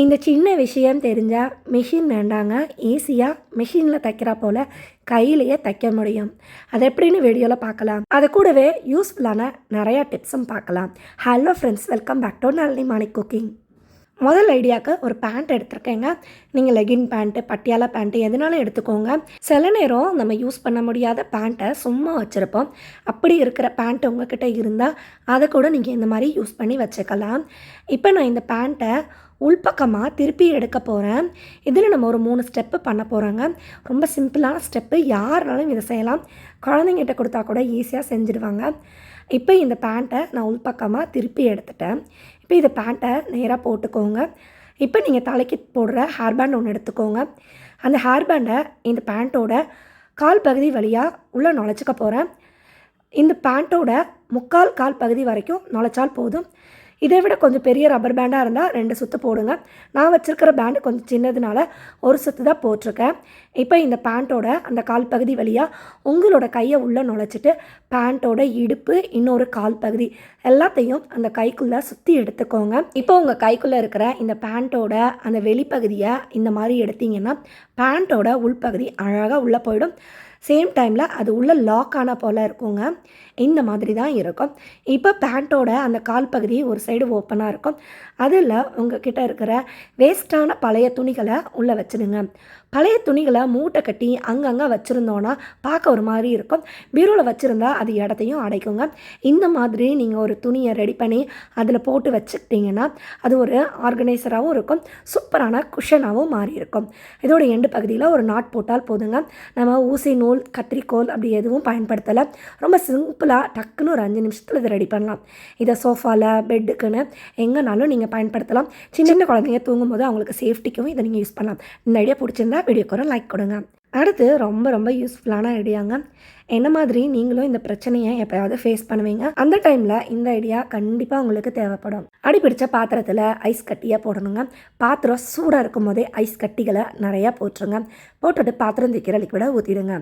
இந்த சின்ன விஷயம் தெரிஞ்சால் மிஷின் வேண்டாங்க. ஈஸியாக மிஷினில் தைக்கிறா போல் கையிலேயே தைக்க முடியும். அது எப்படின்னு வீடியோவில் பார்க்கலாம். அது கூடவே யூஸ்ஃபுல்லான நிறையா டிப்ஸும் பார்க்கலாம். Hello friends welcome back to Nalini Manik cooking முதல் ஐடியாவுக்கு ஒரு பேண்ட் எடுத்திருக்கேங்க. நீங்கள் லெகின் பேண்ட்டு பட்டியாலா பேண்ட்டு எதுனாலும் எடுத்துக்கோங்க. சில நேரம் நம்ம யூஸ் பண்ண முடியாத பேண்ட்டை சும்மா வச்சுருப்போம். அப்படி இருக்கிற பேண்ட் உங்ககிட்ட இருந்தால் அதை கூட நீங்கள் இந்த மாதிரி யூஸ் பண்ணி வச்சுக்கலாம். இப்போ நான் இந்த பேண்ட்டை உள்பக்கமாக திருப்பி எடுக்க போகிறேன் இதில் நம்ம ஒரு மூணு ஸ்டெப்பு பண்ண போகிறோங்க ரொம்ப சிம்பிளான ஸ்டெப்பு யாருனாலும் இதை செய்யலாம். குழந்தைங்கிட்ட கொடுத்தா கூட ஈஸியாக செஞ்சுடுவாங்க. இப்போ இந்த பேண்ட்டை நான் உள்பக்கமாக திருப்பி எடுத்துட்டேன். இப்போ இந்த பேண்ட்டை நேராக போட்டுக்கோங்க. இப்போ நீங்கள் தலைக்கு போடுற ஹேர் பேண்ட் ஒன்று எடுத்துக்கோங்க. அந்த ஹேர் பேண்டை இந்த பேண்ட்டோட கால் பகுதி வழியாக உள்ளே நுழைச்சிக்க போகிறேன் இந்த பேண்ட்டோட முக்கால் கால் பகுதி வரைக்கும் நுழைச்சால் போதும். இதை விட கொஞ்சம் பெரிய ரப்பர் பேண்டாக இருந்தால் ரெண்டு சுற்று போடுங்க. நான் வச்சுருக்கிற பேண்டு கொஞ்சம் சின்னதுனால ஒரு சுற்று தான் போட்டிருக்கேன். இப்போ இந்த பேண்ட்டோட அந்த கால் பகுதி வழியாக உங்களோட கையை உள்ளே நுழைச்சிட்டு பேண்ட்டோட இடுப்பு இன்னொரு கால் பகுதி எல்லாத்தையும் அந்த கைக்குள்ளே சுற்றி எடுத்துக்கோங்க. இப்போ உங்கள் கைக்குள்ளே இருக்கிற இந்த பேண்ட்டோட அந்த வெளிப்பகுதியை இந்த மாதிரி எடுத்தீங்கன்னா பேண்ட்டோட உள்பகுதி அழகாக உள்ளே போயிடும். சேம் டைமில் அது உள்ளே லாக் ஆன போல் இருக்குங்க. இந்த மாதிரி தான் இருக்கும். இப்போ பேண்ட்டோட அந்த கால் பகுதி ஒரு சைடு ஓப்பனாக இருக்கும். அதில் உங்ககிட்ட இருக்கிற வேஸ்ட்டான பழைய துணிகளை உள்ளே வச்சுடுங்க. பழைய துணிகளை மூட்டை கட்டி அங்கங்கே வச்சுருந்தோன்னா பார்க்க ஒரு மாதிரி இருக்கும். பீரோவில் வச்சுருந்தா அது இடத்தையும் அடைக்குங்க. இந்த மாதிரி நீங்கள் ஒரு துணியை ரெடி பண்ணி அதில் போட்டு வச்சுக்கிட்டிங்கன்னா அது ஒரு ஆர்கனைசராகவும் இருக்கும். சூப்பரான குஷனாகவும் மாறி இருக்கும். இதோட எண்டு பகுதியில் ஒரு நாட் போட்டால் போதுங்க. நம்ம ஊசி நூல் கத்திரிக்கோல் அப்படி எதுவும் பயன்படுத்தலை. ரொம்ப சிம்பிளாக டக்குன்னு ஒரு அஞ்சு நிமிஷத்தில் இதை ரெடி பண்ணலாம். இதை சோஃபாவில் பெட்டுக்குன்னு எங்கேனாலும் நீங்கள் பயன்படுத்தலாம். சின்ன சின்ன குழந்தைங்க தூங்கும்போது அவங்களுக்கு சேஃப்டிக்கும் இதை நீங்கள் யூஸ் பண்ணலாம். இந்த ஐடியா பிடிச்சிருந்தா வீடியோக்கு ஒரு லைக் கொடுங்க. அடுத்து ரொம்ப ரொம்ப யூஸ்ஃபுல்லான ஐடியாங்க என்ன மாதிரி நீங்களும் இந்த பிரச்சனையை எப்போயாவது ஃபேஸ் பண்ணுவீங்க? அந்த டைமில் இந்த ஐடியா கண்டிப்பாக உங்களுக்கு தேவைப்படும். அடி பிடிச்ச பாத்திரத்தில் ஐஸ் கட்டியாக போடணுங்க. பாத்திரம் சூடாக இருக்கும் போதே ஐஸ் கட்டிகளை நிறையா போட்டுருங்க. போட்டுட்டு பாத்திரம் தேய்க்கிற லிக்விடை ஊற்றிடுங்க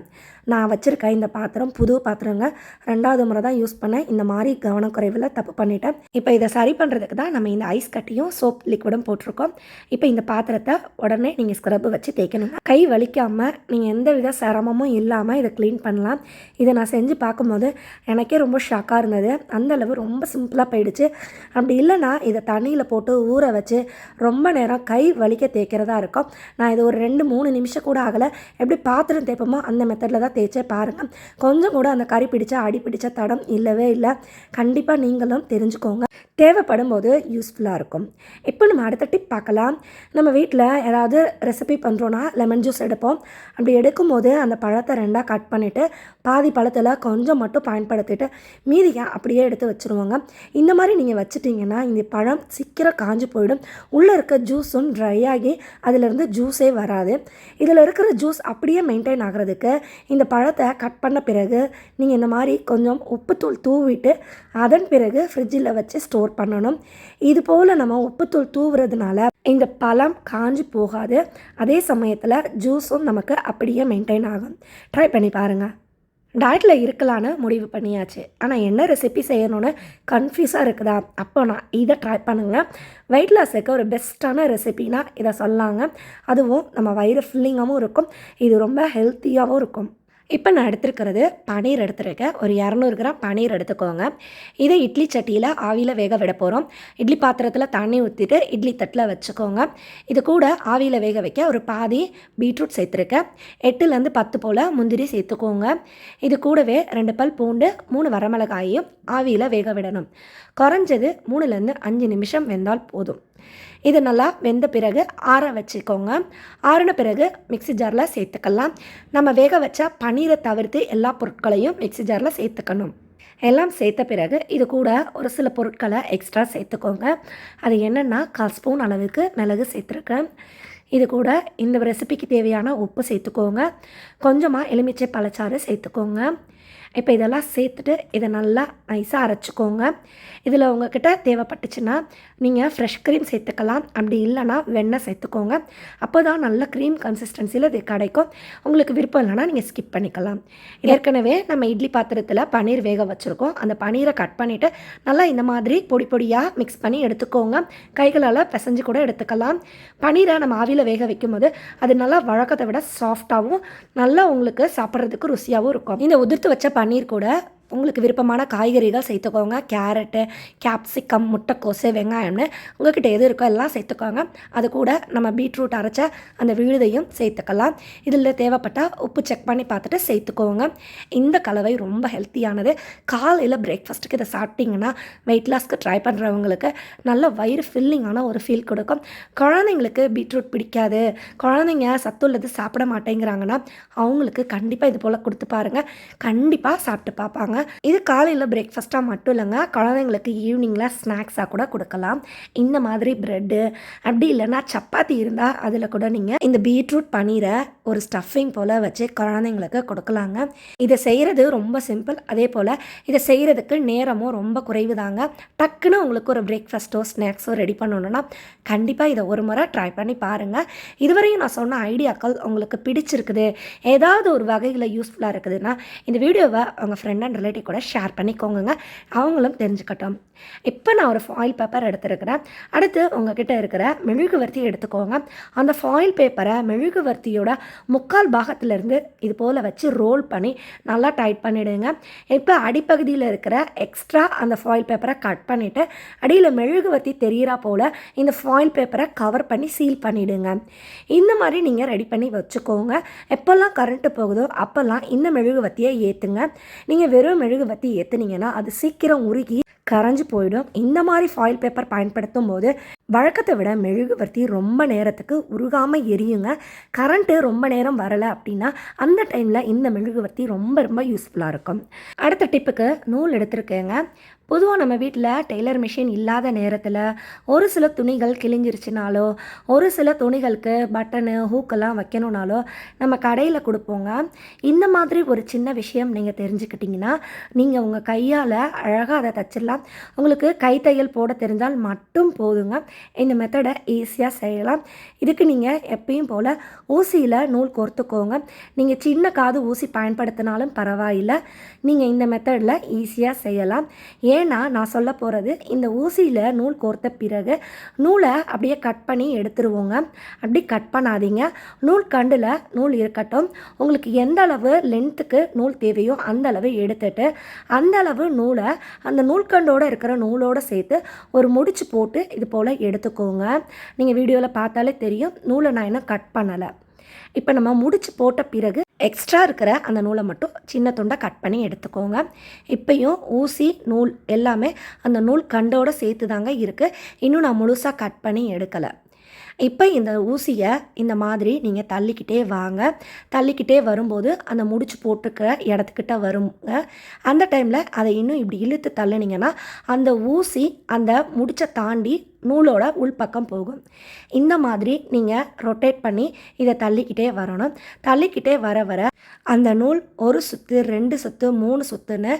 நான் வச்சுருக்க இந்த பாத்திரம் புது பாத்திரங்க. ரெண்டாவது முறை தான் யூஸ் பண்ணேன். இந்த மாதிரி கவனக்குறைவில் தப்பு பண்ணிட்டேன். இப்போ இதை சரி பண்ணுறதுக்கு தான் நம்ம இந்த ஐஸ் கட்டியும் சோப் லிக்விடும் போட்டிருக்கோம். இப்போ இந்த பாத்திரத்தை உடனே நீங்கள் ஸ்க்ரப் வச்சு தேய்க்கணுங்க. கை வலிக்காமல் நீங்கள் எந்த வித சிரமமும் இல்லாமல் இதை க்ளீன் பண்ணலாம். இதை நான் செஞ்சு பார்க்கும்போது எனக்கே ரொம்ப ஷாக்காக இருந்தது. அந்த அளவு ரொம்ப சிம்பிளாக போயிடுச்சு. அப்படி இல்லைன்னா இதை தண்ணியில் போட்டு ஊற வச்சு ரொம்ப நேரம் கை வலிக்க தேய்க்கிறதா இருக்கும். நான் இது ஒரு ரெண்டு மூணு நிமிஷம் கூட ஆகலை. எப்படி பாத்திரம் தேய்ப்போமோ அந்த மெத்தடில் தான் தேய்ச்சே பாருங்கள் கொஞ்சம் கூட அந்த கறி பிடிச்ச அடி பிடிச்ச தடம் இல்லவே இல்லை. கண்டிப்பாக நீங்களும் தெரிஞ்சுக்கோங்க. தேவைப்படும் போது யூஸ்ஃபுல்லாக இருக்கும். இப்போ நம்ம அடுத்த டிப் பார்க்கலாம். நம்ம வீட்டில் ஏதாவது ரெசிபி பண்ணுறோன்னா லெமன் ஜூஸ் எடுப்போம். அப்படி எடுக்கும்போது அந்த பழத்தை ரெண்டாக கட் பண்ணிவிட்டு பாதி பழத்தில் கொஞ்சம் மட்டும் பயன்படுத்திட்டு மீதியை அப்படியே எடுத்து வச்சுருவாங்க. இந்த மாதிரி நீங்கள் வச்சுட்டிங்கன்னா இந்த பழம் சீக்கிரம் காஞ்சு போயிடும். உள்ளே இருக்க ஜூஸும் ட்ரை ஆகி அதிலிருந்து ஜூஸே வராது. இதில் இருக்கிற ஜூஸ் அப்படியே மெயின்டைன் ஆகிறதுக்கு இந்த பழத்தை கட் பண்ண பிறகு நீங்கள் இந்த மாதிரி கொஞ்சம் உப்புத்தூள் தூவிட்டு அதன் பிறகு ஃப்ரிட்ஜில் வச்சு ஸ்டோர் பண்ணணும். இது போல் நம்ம உப்புத்தூள் தூவுறதுனால இந்த பழம் காஞ்சு போகாது. அதே சமயத்தில் ஜூஸும் நமக்கு அப்படியே மெயின்டைன் ஆகும். ட்ரை பண்ணி பாருங்கள் டயட்டில் இருக்கலான்னு முடிவு பண்ணியாச்சு. ஆனால் என்ன ரெசிபி செய்யணும்னு கன்ஃபியூஸாக இருக்குதா? அப்போ நான் இதை ட்ரை பண்ணுங்கள் வெயிட் லாஸுக்கு ஒரு பெஸ்ட்டான ரெசிபினா இதை சொல்லாங்க. அதுவும் நம்ம வயிறு ஃபில்லிங்காகவும் இருக்கும். இது ரொம்ப ஹெல்த்தியாகவும் இருக்கும். இப்போ நான் எடுத்துருக்கிறது பனீர் எடுத்துருக்கேன். ஒரு இரநூறு கிராம் பனீர் எடுத்துக்கோங்க. இதை இட்லி சட்டியில் ஆவியில் வேக விட போகிறோம் இட்லி பாத்திரத்தில் தண்ணி ஊற்றிட்டு இட்லி தட்டில் வச்சுக்கோங்க. இது கூட ஆவியில் வேக வைக்க ஒரு பாதி பீட்ரூட் சேர்த்துருக்கேன். எட்டுலேருந்து பத்து போல் முந்திரி சேர்த்துக்கோங்க. இது கூடவே ரெண்டு பல் பூண்டு மூணு வரமிளகாயும் ஆவியில் வேக விடணும். குறைஞ்சது மூணுலேருந்து அஞ்சு நிமிஷம் வெந்தால் போதும். இது நல்லா வெந்த பிறகு ஆற வச்சுக்கோங்க. ஆறின பிறகு மிக்ஸி ஜாரில் சேர்த்துக்கலாம். நம்ம வேக வச்ச பன்னீரை தவிர்த்து எல்லா பொருட்களையும் மிக்ஸி ஜாரில் சேர்த்துக்கணும். எல்லாம் சேர்த்த பிறகு இது கூட ஒரு சில பொருட்களை எக்ஸ்ட்ரா சேர்த்துக்கோங்க. அது என்னென்னா கால் ஸ்பூன் அளவுக்கு மிளகு சேர்த்துருக்கேன். இது கூட இந்த ரெசிபிக்கு தேவையான உப்பு சேர்த்துக்கோங்க. கொஞ்சமாக எலுமிச்சை பழச்சாறு சேர்த்துக்கோங்க. இப்போ இதெல்லாம் சேர்த்துட்டு இதை நல்லா நைஸாக அரைச்சிக்கோங்க. இதில் உங்ககிட்ட தேவைப்பட்டுச்சுன்னா நீங்கள் ஃப்ரெஷ் க்ரீம் சேர்த்துக்கலாம். அப்படி இல்லைன்னா வெண்ணெய் சேர்த்துக்கோங்க. அப்போ தான் நல்ல க்ரீம் கன்சிஸ்டன்சியில் இது கிடைக்கும். உங்களுக்கு விருப்பம் இல்லைன்னா நீங்கள் ஸ்கிப் பண்ணிக்கலாம். ஏற்கனவே நம்ம இட்லி பாத்திரத்தில் பன்னீர் வேக வச்சுருக்கோம். அந்த பன்னீரை கட் பண்ணிவிட்டு நல்லா இந்த மாதிரி பொடி பொடியாக மிக்ஸ் பண்ணி எடுத்துக்கோங்க. கைகளால் பிசைஞ்சு கூட எடுத்துக்கலாம். பன்னீரை நம்ம ஆவியில் வேக வைக்கும்போது அது நல்லா வழக்கத்தை விட சாஃப்டாகவும் நல்லா உங்களுக்கு சாப்பிட்றதுக்கு ருசியாகவும் இருக்கும். இந்த உதிர்த்து வச்ச பன்னீர் கூட உங்களுக்கு விருப்பமான காய்கறிகள் சேர்த்துக்கோங்க. கேரட்டு கேப்சிகம் முட்டைக்கோசு வெங்காயம்னு உங்கள்கிட்ட எது இருக்கோ எல்லாம் சேர்த்துக்கோங்க. அது கூட நம்ம பீட்ரூட் அரைச்ச அந்த விழுதையும் சேர்த்துக்கலாம். இதில் தேவைப்பட்டால் உப்பு செக் பண்ணி பார்த்துட்டு சேர்த்துக்கோங்க. இந்த கலவை ரொம்ப ஹெல்த்தியானது காலையில் பிரேக்ஃபாஸ்ட்டுக்கு இதை சாப்பிட்டிங்கன்னா வெயிட் லாஸ்க்கு ட்ரை பண்ணுறவங்களுக்கு நல்ல வயிறு ஃபில்லிங்கான ஒரு ஃபீல் கொடுக்கும். குழந்தைங்களுக்கு பீட்ரூட் பிடிக்காது. குழந்தைங்க சத்துள்ளது சாப்பிட மாட்டேங்கிறாங்கன்னா அவங்களுக்கு கண்டிப்பாக இது போல் கொடுத்து பாருங்கள் கண்டிப்பாக சாப்பிட்டு பார்ப்பாங்க. இது காலையில் பிரேக்ஃபாஸ்ட்டாக மட்டும் இல்லைங்க. குழந்தைங்களுக்கு ஈவினிங்கில் ஸ்நாக்ஸாக கூட கொடுக்கலாம். இந்த மாதிரி ப்ரெட்டு அப்படி இல்லைன்னா சப்பாத்தி இருந்தால் அதில் கூட நீங்கள் இந்த பீட்ரூட் பன்னீரை ஒரு ஸ்டஃபிங் போல் வச்சு குழந்தைங்களுக்கு கொடுக்கலாங்க. இதை செய்கிறது ரொம்ப சிம்பிள் அதே போல் இதை செய்கிறதுக்கு நேரமும் ரொம்ப குறைவு தாங்க டக்குன்னு உங்களுக்கு ஒரு பிரேக்ஃபாஸ்ட்டோ ஸ்நாக்ஸோ ரெடி பண்ணணுன்னா கண்டிப்பாக இதை ஒரு முறை ட்ரை பண்ணி பாருங்கள் இதுவரையும் நான் சொன்ன ஐடியாக்கள் உங்களுக்கு பிடிச்சிருக்குது. ஏதாவது ஒரு வகையில் யூஸ்ஃபுல்லாக இருக்குதுன்னா இந்த வீடியோவை உங்கள் ஃப்ரெண்ட் அண்ட் ரிலேட்டிவ் கூட ஷேர் பண்ணிக்கோங்க அவங்களும் தெரிஞ்சுக்கட்டும். இப்போ நான் ஒரு ஃபாயில் பேப்பர் எடுத்துருக்கிறேன். அடுத்து உங்ககிட்ட இருக்கிற மெழுகுவர்த்தி எடுத்துக்கோங்க. அந்த ஃபாயில் பேப்பரை மெழுகுவர்த்தியோட முக்கால் பாகத்திலேருந்து இது போல் வச்சு ரோல் பண்ணி நல்லா டைட் பண்ணிவிடுங்க இப்போ அடிப்பகுதியில் இருக்கிற எக்ஸ்ட்ரா அந்த ஃபாயில் பேப்பரை கட் பண்ணிவிட்டு அடியில் மெழுகுவர்த்தி தெரிகிறா போல் இந்த ஃபாயில் பேப்பரை கவர் பண்ணி சீல் பண்ணிவிடுங்க இந்த மாதிரி நீங்கள் ரெடி பண்ணி வச்சுக்கோங்க. எப்போல்லாம் கரண்ட்டு போகுதோ அப்போல்லாம் இந்த மெழுகுவர்த்தியை ஏற்றுங்க நீங்கள் வெறும் மெழுகுவர்த்தி ஏற்றுனீங்கன்னா அது சீக்கிரம் உருகி கரைஞ்சு போயிடும். இந்த மாதிரி ஃபாயில் பேப்பர் பயன்படுத்தும் போது வழக்கத்தை விட மெழுகுவர்த்தி ரொம்ப நேரத்துக்கு உருகாமல் எரியுங்க. கரண்ட்டு ரொம்ப நேரம் வரலை அப்படின்னா அந்த டைமில் இந்த மெழுகுவர்த்தி ரொம்ப ரொம்ப யூஸ்ஃபுல்லாக இருக்கும். அடுத்த டிப்புக்கு நூல் எடுத்திருக்கேங்க. பொதுவாக நம்ம வீட்டில் டெய்லர் மிஷின் இல்லாத நேரத்தில் ஒரு சில துணிகள் கிழிஞ்சிருச்சுனாலோ ஒரு சில துணிகளுக்கு பட்டனு ஹூக்கெல்லாம் வைக்கணுனாலோ நம்ம கடையில் கொடுப்போங்க. இந்த மாதிரி ஒரு சின்ன விஷயம் நீங்கள் தெரிஞ்சுக்கிட்டிங்கன்னா நீங்கள் உங்கள் கையால் அழகாக அதை தச்சிடலாம். உங்களுக்கு கைத்தையல் போட தெரிஞ்சால் மட்டும் போதுங்க. இந்த மெத்தடை ஈஸியாக செய்யலாம். இதுக்கு நீங்கள் எப்பயும் போல் ஊசியில் நூல் கோர்த்துக்கோங்க. நீங்கள் சின்ன காது ஊசி பயன்படுத்தினாலும் பரவாயில்லை. நீங்கள் இந்த மெத்தடில் ஈஸியாக செய்யலாம். ஏன்னா நான் சொல்ல போகிறது இந்த ஊசியில் நூல் கோர்த்த பிறகு நூலை அப்படியே கட் பண்ணி எடுத்துருவோங்க. அப்படி கட் பண்ணாதீங்க. நூல் கண்டில் நூல் இருக்கட்டும். உங்களுக்கு எந்த அளவு லென்த்துக்கு நூல் தேவையோ அந்த அளவு எடுத்துட்டு அந்த அளவு நூலை அந்த நூல்கண்டோடு இருக்கிற நூலோடு சேர்த்து ஒரு முடிச்சு போட்டு இது போல் எடுத்துக்கோங்க. நீங்கள் வீடியோவில் பார்த்தாலே தெரியும் நூலை நான் இன்னும் கட் பண்ணலை. இப்போ நம்ம முடிச்சு போட்ட பிறகு எக்ஸ்ட்ரா இருக்கிற அந்த நூலை மட்டும் சின்ன துண்டை கட் பண்ணி எடுத்துக்கோங்க. இப்பையும் ஊசி நூல் எல்லாமே அந்த நூல் கண்டோடு சேர்த்து தாங்க இருக்குது இன்னும் நான் முழுசாக கட் பண்ணி எடுக்கலை. இப்போ இந்த ஊசியை இந்த மாதிரி நீங்கள் தள்ளிக்கிட்டே வாங்க. தள்ளிக்கிட்டே வரும்போது அந்த முடிச்சு போட்டுக்கிற இடத்துக்கிட்ட வருங்க. அந்த டைமில் அதை இன்னும் இப்படி இழுத்து தள்ளுனீங்கன்னா அந்த ஊசி அந்த முடிச்சை தாண்டி நூலோட உள்பக்கம் போகும். இந்த மாதிரி நீங்கள் ரொட்டேட் பண்ணி இதை தள்ளிக்கிட்டே வரணும். தள்ளிக்கிட்டே வர வர அந்த நூல் ஒரு சுத்து ரெண்டு சுத்து மூணு சுத்துன்னு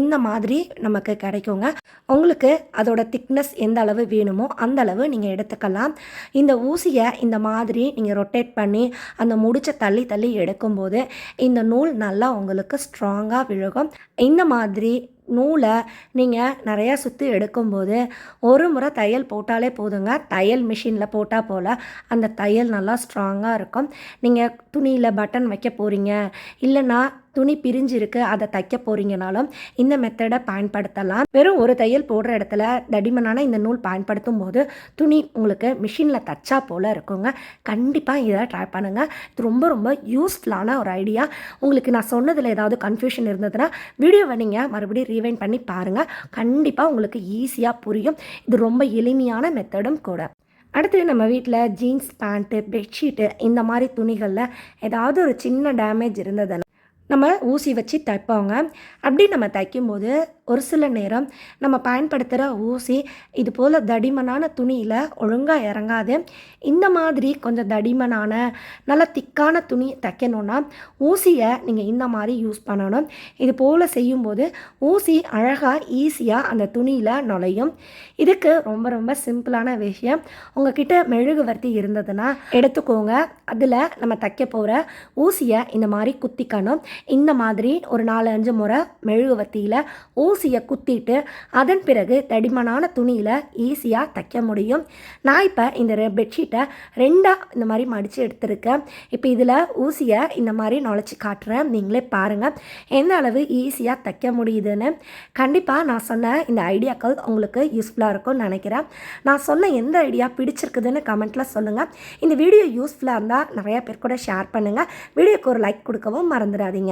இந்த மாதிரி நமக்கு கிடைக்குங்க. உங்களுக்கு அதோட திக்னஸ் எந்த அளவு வேணுமோ அந்த அளவு நீங்கள் எடுத்துக்கலாம். இந்த ஊசியை இந்த மாதிரி நீங்கள் ரொட்டேட் பண்ணி அந்த முடிச்ச தள்ளி தள்ளி எடுக்கும்போது இந்த நூல் நல்லா உங்களுக்கு ஸ்ட்ராங்காக விழுகும். இந்த மாதிரி நூலை நீங்கள் நிறையா சுற்றி எடுக்கும்போது ஒரு முறை தையல் போட்டாலே போதுங்க. தையல் மிஷினில் போட்டால் போல் அந்த தையல் நல்லா ஸ்ட்ராங்காக இருக்கும். நீங்கள் துணியில் பட்டன் வைக்க போகிறீங்க இல்லைன்னா துணி பிரிஞ்சிருக்கு அதை தைக்க போகிறீங்கனாலும் இந்த மெத்தடை பயன்படுத்தலாம். வெறும் ஒரு தையல் போடுற இடத்துல தடிமனான இந்த நூல் பயன்படுத்தும் போது துணி உங்களுக்கு மிஷினில் தச்சா போல் இருக்குங்க. கண்டிப்பாக இதை ட்ரை பண்ணுங்கள் இது ரொம்ப ரொம்ப யூஸ்ஃபுல்லான ஒரு ஐடியா உங்களுக்கு நான் சொன்னதில் ஏதாவது கன்ஃபியூஷன் இருந்ததுன்னா வீடியோவை நீங்கள் மறுபடியும் ரீவைண்ட் பண்ணி பாருங்கள் கண்டிப்பாக உங்களுக்கு ஈஸியாக புரியும். இது ரொம்ப எளிமையான மெத்தடும் கூட. அடுத்து நம்ம வீட்டில் ஜீன்ஸ் பேண்ட்டு பெட்ஷீட்டு இந்த மாதிரி துணிகளில் ஏதாவது ஒரு சின்ன டேமேஜ் இருந்ததுன்னா நம்ம ஊசி வச்சு தைப்போங்க. அப்படி நம்ம தைக்கும்போது ஒரு சில நேரம் நம்ம பயன்படுத்துகிற ஊசி இது போல் தடிமனான துணியில் ஒழுங்காக இறங்காது. இந்த மாதிரி கொஞ்சம் தடிமனான நல்ல திக்கான துணி தைக்கணுன்னா ஊசியை நீங்கள் இந்த மாதிரி யூஸ் பண்ணணும். இது போல் செய்யும்போது ஊசி அழகாக ஈஸியாக அந்த துணியில் நுழையும். இதுக்கு ரொம்ப ரொம்ப சிம்பிளான விஷயம். உங்ககிட்ட மெழுகுவர்த்தி இருந்ததுன்னா எடுத்துக்கோங்க. அதில் நம்ம தைக்க போகிற ஊசியை இந்த மாதிரி குத்திக்கணும். இந்த மாதிரி ஒரு நாலு அஞ்சு முறை மெழுகுவர்த்தியில் ஊசியை குத்திட்டு அதன் பிறகு தடிமனான துணியில் ஈஸியாக தைக்க முடியும். நான் இப்போ இந்த ரெ- பெட்ஷீட்டை ரெண்டாக இந்த மாதிரி மடித்து எடுத்திருக்கேன். இப்போ இதில் ஊசியை இந்த மாதிரி நுழைச்சி காட்டுறேன். நீங்களே பாருங்கள் எந்த அளவு ஈஸியாக தைக்க முடியுதுன்னு. கண்டிப்பாக நான் சொன்ன இந்த ஐடியாக்கள் உங்களுக்கு யூஸ்ஃபுல்லாக இருக்கும்னு நினைக்கிறேன். நான் சொன்ன எந்த ஐடியா பிடிச்சிருக்குதுன்னு கமெண்ட்டில் சொல்லுங்கள் இந்த வீடியோ யூஸ்ஃபுல்லாக இருந்தால் நிறையா பேர் கூட ஷேர் பண்ணுங்கள் வீடியோக்கு ஒரு லைக் கொடுக்கவும் மறந்துடாதீங்க.